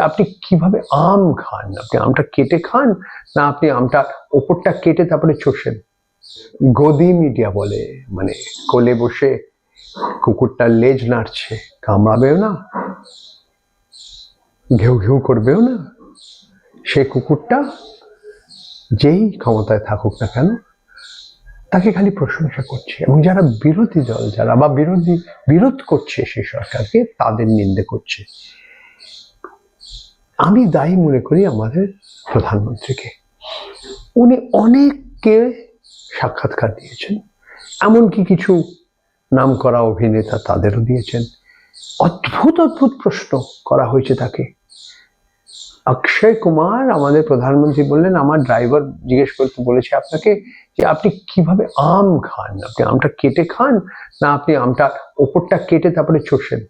আপনি কীভাবে আম খান? আপনি আমটা কেটে খান না আপনি আমটা ওপরটা কেটে তারপরে চষেন গদি মিডিয়া বলে মানে কোলে বসে কুকুরটার লেজ নাড়ছে, কামড়াবেও না, ঘেউ ঘেউ করবেও না, সে কুকুরটা যেই ক্ষমতায় থাকুক না কেন, তাকে খালি প্রশংসা করছে। এবং যারা বিরোধী দল, যারা বা বিরোধী, বিরোধ করছে সেই সরকারকে, তাদের নিন্দে করছে। আমি দায়ী মনে করি আমাদের প্রধানমন্ত্রীকে। উনি অনেককে সাক্ষাৎকার দিয়েছেন, এমনকি কিছু নাম করা অভিনেতা তাদেরও দিয়েছেন। অদ্ভুত অদ্ভুত প্রশ্ন করা হয়েছে তাকে। অক্ষয় কুমার আমাদের প্রধানমন্ত্রী বললেন, আমার ড্রাইভার জিজ্ঞেস করতে বলেছে আপনাকে যে আপনি কীভাবে আম খান? আপনি আমটা কেটে খান? না, আপনি আমটা ওপরটা কেটে তারপরে চষেন